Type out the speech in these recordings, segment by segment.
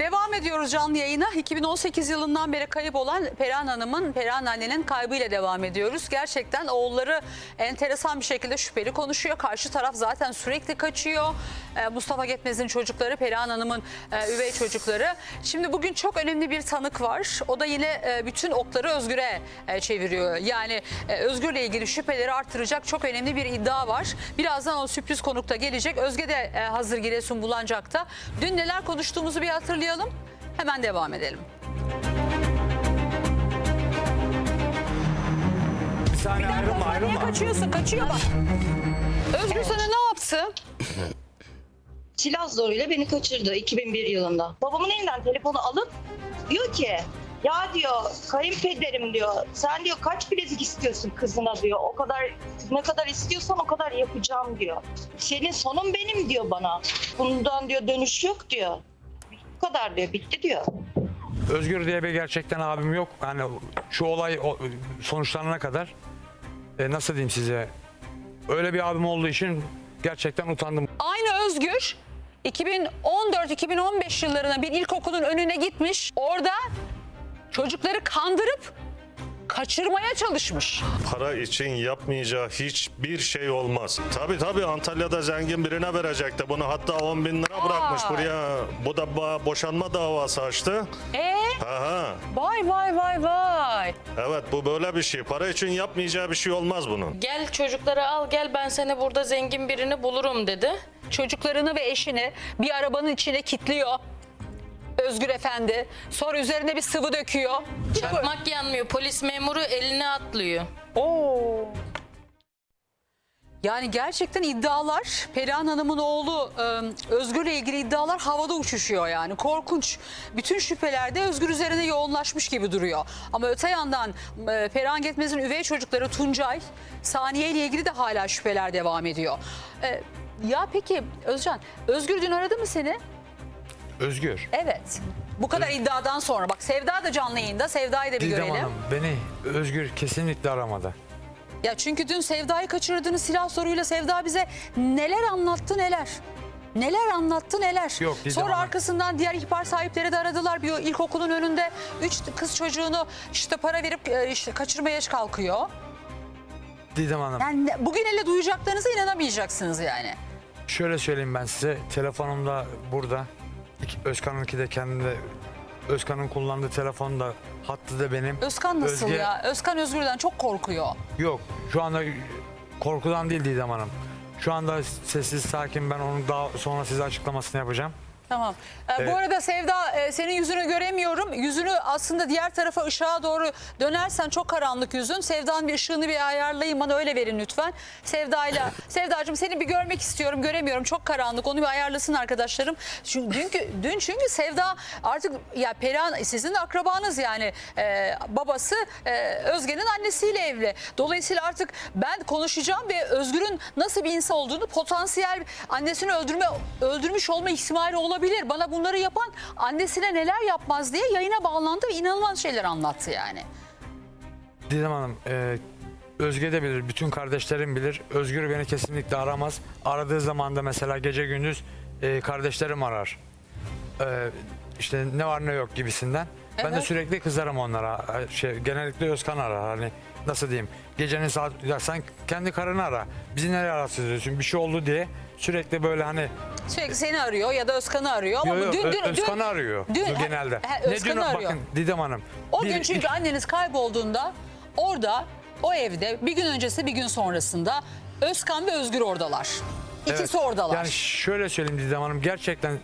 Devam ediyoruz canlı yayına. 2018 yılından beri kayıp olan Perihan Hanım'ın, Perihan annenin kaybıyla devam ediyoruz. Gerçekten oğulları enteresan bir şekilde şüpheli konuşuyor. Karşı taraf zaten sürekli kaçıyor. Ee, Mustafa Getmez'in çocukları, Perihan Hanım'ın e, üvey çocukları. Şimdi bugün çok önemli bir tanık var. O da yine e, bütün okları Özgür'e e, çeviriyor. Yani e, Özgür'le ilgili şüpheleri artıracak çok önemli bir iddia var. Birazdan o sürpriz konukta gelecek. Özge de hazır Giresun Bulancak'ta. Dün neler konuştuğumuzu bir hatırlayalım. Hemen devam edelim. Bir saniye ayrılma Niye ayrılma. kaçıyorsun? Kaçıyor bak. Özgür sana ne yaptı? silah zoruyla beni kaçırdı 2001 yılında. Babamın elinden telefonu alıp diyor ki ya diyor kayınpederim diyor sen diyor kaç bilezik istiyorsun kızına diyor o kadar ne kadar istiyorsan o kadar yapacağım diyor. Senin sonun benim diyor bana. Bundan diyor dönüş yok diyor. Bu kadar diyor bitti diyor. Özgür diye bir gerçekten abim yok. Hani şu olay o- sonuçlanana kadar e, nasıl diyeyim size öyle bir abim olduğu için gerçekten utandım. Aynı Özgür 2014-2015 yıllarına bir ilkokulun önüne gitmiş. Orada çocukları kandırıp kaçırmaya çalışmış. para için yapmayacağı hiçbir şey olmaz. Tabi tabi Antalya'da zengin birine verecekti bunu hatta 10 bin lira bırakmış Aa. buraya. Bu da ba- boşanma davası açtı. E Aha. vay vay vay vay. Evet bu böyle bir şey. Para için yapmayacağı bir şey olmaz bunun. Gel çocukları al gel ben seni burada zengin birini bulurum dedi. Çocuklarını ve eşini bir arabanın içine kilitliyor. Özgür Efendi. Sonra üzerine bir sıvı döküyor. Çakmak yanmıyor polis memuru eline atlıyor. Oo. Yani gerçekten iddialar Perihan Hanım'ın oğlu e, Özgür'le ilgili iddialar havada uçuşuyor yani korkunç. Bütün şüpheler de Özgür üzerine yoğunlaşmış gibi duruyor. Ama öte yandan e, Perihan Getmez'in üvey çocukları Tuncay, Saniye ile ilgili de hala şüpheler devam ediyor. E, ya peki Özcan, Özgür dün aradı mı seni? Özgür. Evet. Bu kadar iddiadan sonra bak Sevda da canlı yayında. Sevda'yı da bir Didem görelim. Hanım beni Özgür kesinlikle aramadı. Ya çünkü dün Sevda'yı kaçırdığını silah soruyla Sevda bize neler anlattı neler. Neler anlattı neler. Yok, Didem Sonra Hanım. arkasından diğer ihbar sahipleri de aradılar. Bir ilkokulun önünde üç kız çocuğunu işte para verip e, işte kaçırmaya kalkıyor. Didem Hanım Yani ne- bugün hele duyacaklarınıza inanamayacaksınız yani. şöyle söyleyeyim ben size telefonumda burada. Özkan'ınki de kendinde Özkan'ın kullandığı telefon da hattı da benim. Özkan nasıl Özge- ya? Özkan Özgür'den çok korkuyor. Yok şu anda korkudan değil Didem Hanım. Şu anda sessiz sakin ben onun daha sonra size açıklamasını yapacağım. Tamam. Ee, Evet. Bu arada Sevda e, senin yüzünü göremiyorum. Yüzünü aslında diğer tarafa ışığa doğru dönersen çok karanlık yüzün. Sevda'nın bir ışığını bir ayarlayın bana öyle verin lütfen. Sevda'yla Sevdacığım seni bir görmek istiyorum. Göremiyorum. Çok karanlık. Onu bir ayarlasın arkadaşlarım. Çünkü dünkü dün çünkü Sevda artık ya Perihan sizin akrabanız yani Ee, babası e, Özge'nin annesiyle evli. Dolayısıyla artık ben konuşacağım ve Özgür'ün nasıl bir insan olduğunu potansiyel annesini öldürme öldürmüş olma ihtimali olabilir. Bana bunları yapan annesine neler yapmaz diye yayına bağlandı ve inanılmaz şeyler anlattı yani. Didem Hanım, e, Özge de bilir, bütün kardeşlerim bilir. Özgür beni kesinlikle aramaz. Aradığı zaman da mesela gece gündüz e, kardeşlerim arar. E, işte ne var ne yok gibisinden. Ben de Evet. sürekli kızarım onlara. Şey, genellikle Özkan arar. Hani nasıl diyeyim? Gecenin saat ya sen kendi karını ara. Bizi nereye rahatsız ediyorsun? Bir şey oldu diye sürekli böyle hani Sürekli seni arıyor ya da Özkan'ı arıyor. Ama yo, yo, dün, Ö- dün, Özkan'ı dün- arıyor dün- genelde. He, Özkan'ı diyor? arıyor. Bakın Didem Hanım. O bir- gün çünkü anneniz kaybolduğunda orada o evde bir gün öncesi bir gün sonrasında Özkan ve Özgür oradalar. İkisi Evet. oradalar. Yani şöyle söyleyeyim Didem Hanım gerçekten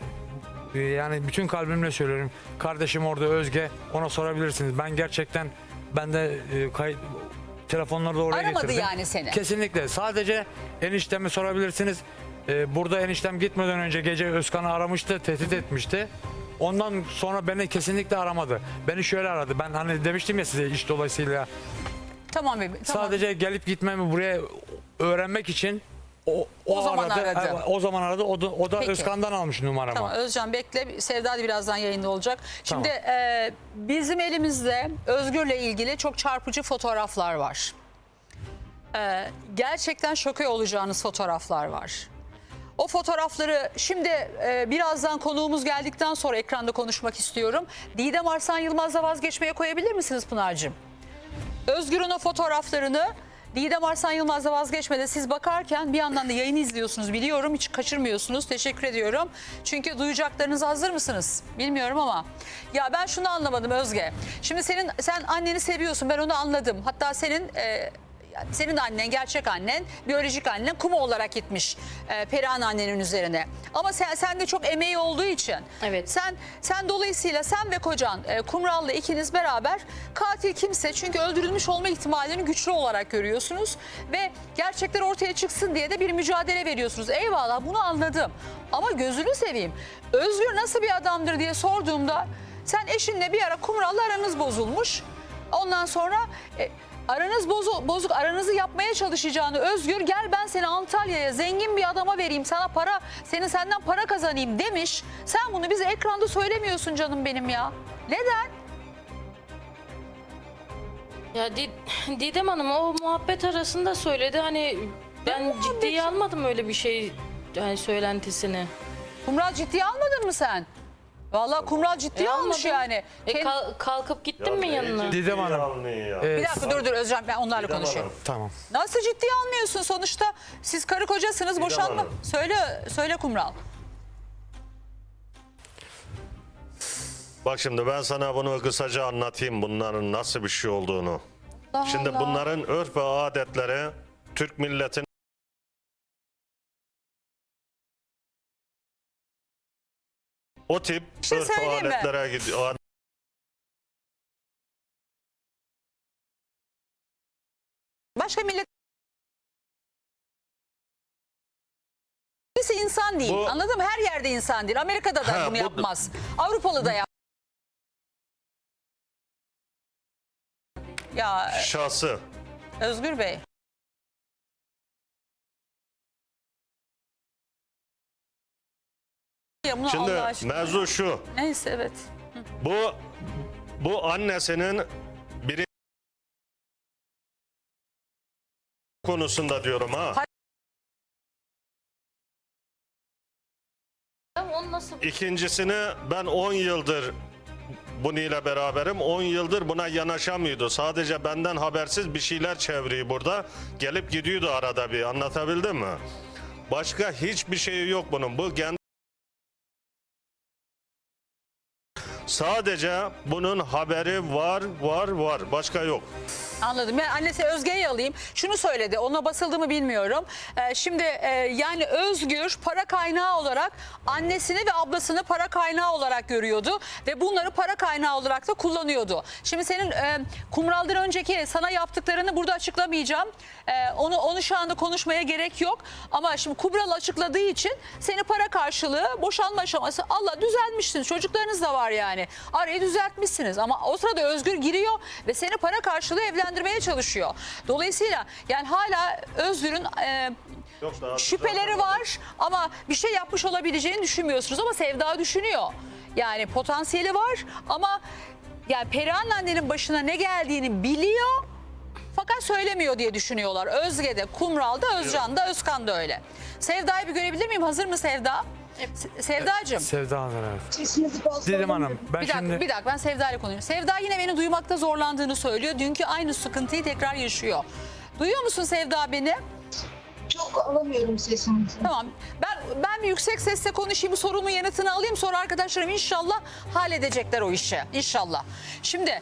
e, yani bütün kalbimle söylüyorum. Kardeşim orada Özge ona sorabilirsiniz. Ben gerçekten ben de e, kay- telefonları da oraya Aramadı getirdim. yani seni. Kesinlikle. Sadece eniştemi sorabilirsiniz. E, burada eniştem gitmeden önce gece Özkan'ı aramıştı, tehdit etmişti. Ondan sonra beni kesinlikle aramadı. Beni şöyle aradı. Ben hani demiştim ya size iş dolayısıyla Tamam bebeğim. Tamam. Sadece gelip gitmemi buraya öğrenmek için o, O zaman aradı. Evet, O zaman aradı. O da, o da Peki. Özkan'dan almış numaramı. Tamam Özcan bekle. Sevda da birazdan yayında olacak. Şimdi Tamam. e, bizim elimizde Özgür'le ilgili çok çarpıcı fotoğraflar var. E, gerçekten şoke olacağınız fotoğraflar var. O fotoğrafları şimdi e, birazdan konuğumuz geldikten sonra ekranda konuşmak istiyorum. Didem Arslan Yılmaz'la vazgeçmeye koyabilir misiniz Pınar'cığım? Özgür'ün o fotoğraflarını Didem Arslan Yılmaz'la vazgeçmede siz bakarken bir yandan da yayını izliyorsunuz biliyorum. Hiç kaçırmıyorsunuz. Teşekkür ediyorum. Çünkü duyacaklarınız hazır mısınız? Bilmiyorum ama. Ya ben şunu anlamadım Özge. Şimdi senin sen anneni seviyorsun. Ben onu anladım. Hatta senin e, senin de annen, gerçek annen, biyolojik annen kuma olarak gitmiş e, Perihan annenin üzerine. Ama sen, sen de çok emeği olduğu için. Evet. Sen sen dolayısıyla sen ve kocan e, Kumral'la ikiniz beraber katil kimse çünkü öldürülmüş olma ihtimalini güçlü olarak görüyorsunuz ve gerçekler ortaya çıksın diye de bir mücadele veriyorsunuz. Eyvallah bunu anladım. Ama gözünü seveyim. Özgür nasıl bir adamdır diye sorduğumda sen eşinle bir ara Kumral'la aranız bozulmuş. Ondan sonra e, aranız bozu, bozuk aranızı yapmaya çalışacağını Özgür gel ben seni Antalya'ya zengin bir adama vereyim sana para senin senden para kazanayım demiş. Sen bunu bize ekranda söylemiyorsun canım benim ya. Neden? Ya Di- Didem Hanım o muhabbet arasında söyledi hani ben ciddiye almadım öyle bir şey yani söylentisini. Kumral ciddiye almadın mı sen? Vallahi Kumral ciddiye E, almış almadım. yani. E, Kend- kal- kalkıp gittin mi Ya yanına? Didem Hanım. bir dakika dur dur Özcan ben onlarla Didem konuşayım. Hanım. Tamam. Nasıl ciddiye almıyorsun sonuçta? Siz karı kocasınız boşanma. Hanım. Söyle söyle Kumral. Bak şimdi ben sana bunu kısaca anlatayım bunların nasıl bir şey olduğunu. Allah Şimdi Allah. bunların örf ve adetleri Türk milletin o tip şey söyleyeyim mi? adetlere gidiyor. Başka millet Birisi insan değil. Bu- Anladın mı? Her yerde insan değil. Amerika'da da Ha, bunu bu- yapmaz. Avrupalı da yap. Ya Şahsı. Özgür Bey. Ya bunu Şimdi Allah aşkına. mevzu şu. Neyse evet. Bu bu annesinin biri konusunda diyorum ha. Onu nasıl İkincisini ben 10 yıldır bununla beraberim. 10 yıldır buna yanaşamıyordu. Sadece benden habersiz bir şeyler çeviriyor burada. Gelip gidiyordu arada bir. Anlatabildim mi? Başka hiçbir şeyi yok bunun. Bu kendi Sadece bunun haberi var, var, var. Başka yok. Anladım. Yani annesi Özge'yi alayım. Şunu söyledi. Ona basıldı mı bilmiyorum. Ee, şimdi e, yani Özgür para kaynağı olarak annesini ve ablasını para kaynağı olarak görüyordu ve bunları para kaynağı olarak da kullanıyordu. Şimdi senin e, Kumral'dan önceki sana yaptıklarını burada açıklamayacağım. E, onu onu şu anda konuşmaya gerek yok. Ama şimdi Kumral açıkladığı için seni para karşılığı boşanma aşaması Allah düzeltmişsiniz. Çocuklarınız da var yani. Arayı düzeltmişsiniz ama o sırada Özgür giriyor ve seni para karşılığı evlendirmeye çalışıyor. Dolayısıyla yani hala Özgür'ün e, Yok daha şüpheleri var ama bir şey yapmış olabileceğini düşünmüyorsunuz ama Sevda düşünüyor. Yani potansiyeli var ama yani Perihan annenin başına ne geldiğini biliyor fakat söylemiyor diye düşünüyorlar. Özge'de, Kumral'da, Özcan'da, Özkan'da öyle. Sevda'yı bir görebilir miyim? Hazır mı Sevda? Se- Sevdacığım. Sevda Hanım evet. Didem Hanım ben Bir dakika, şimdi bir dakika ben Sevda ile konuşuyorum. Sevda yine beni duymakta zorlandığını söylüyor. Dünkü aynı sıkıntıyı tekrar yaşıyor. Duyuyor musun Sevda beni? Çok alamıyorum sesinizi. Tamam. Ben ben bir yüksek sesle konuşayım, bu sorunun yanıtını alayım. Sonra arkadaşlarım inşallah halledecekler o işi. İnşallah. Şimdi